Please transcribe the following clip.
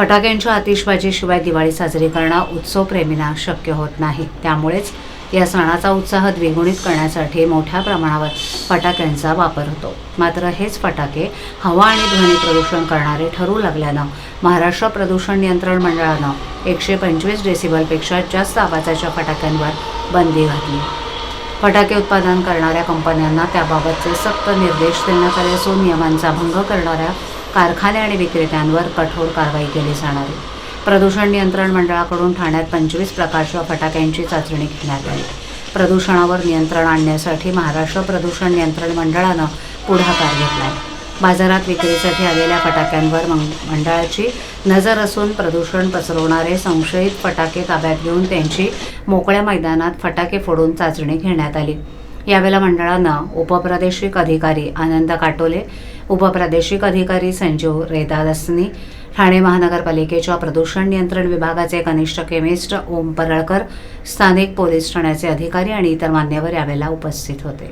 फटाक्यांच्या आतिषबाजीशिवाय दिवाळी साजरी करणं उत्सवप्रेमींना शक्य होत नाही. त्यामुळेच या सणाचा उत्साह द्विगुणित करण्यासाठी मोठ्या प्रमाणावर फटाक्यांचा वापर होतो. मात्र हेच फटाके हवा आणि ध्वनी प्रदूषण करणारे ठरू लागल्यानं महाराष्ट्र प्रदूषण नियंत्रण मंडळानं एकशे पंचवीस डेसिबलपेक्षा जास्त आवाजाच्या फटाक्यांवर बंदी घातली. फटाके उत्पादन करणाऱ्या कंपन्यांना त्याबाबतचे सक्त निर्देश देण्यात आले असून नियमांचा भंग करणाऱ्या कारखाने आणि विक्रेत्यांवर कठोर कारवाई केली जाणार आहे. प्रदूषण नियंत्रण मंडळाकडून ठाण्यात पंचवीस प्रकारच्या फटाक्यांची चाचणी घेण्यात आली. प्रदूषणावर नियंत्रण आणण्यासाठी महाराष्ट्र प्रदूषण नियंत्रण मंडळानं पुढाकार घेतला आहे. बाजारात विक्रीसाठी आलेल्या फटाक्यांवर मंडळाची नजर असून प्रदूषण पसरवणारे संशयित फटाके ताब्यात घेऊन त्यांची मोकळ्या मैदानात फटाके फोडून चाचणी घेण्यात आली. यावेळेला मंडळानं उपप्रादेशिक अधिकारी आनंद काटोले उपप्रादेशिक अधिकारी संजीव रेदादसनी ठाणे महानगरपालिकेच्या प्रदूषण नियंत्रण विभागाचे कनिष्ठ केमिस्ट ओम परळकर स्थानिक पोलीस ठाण्याचे अधिकारी आणि इतर मान्यवर यावेळेला उपस्थित होते.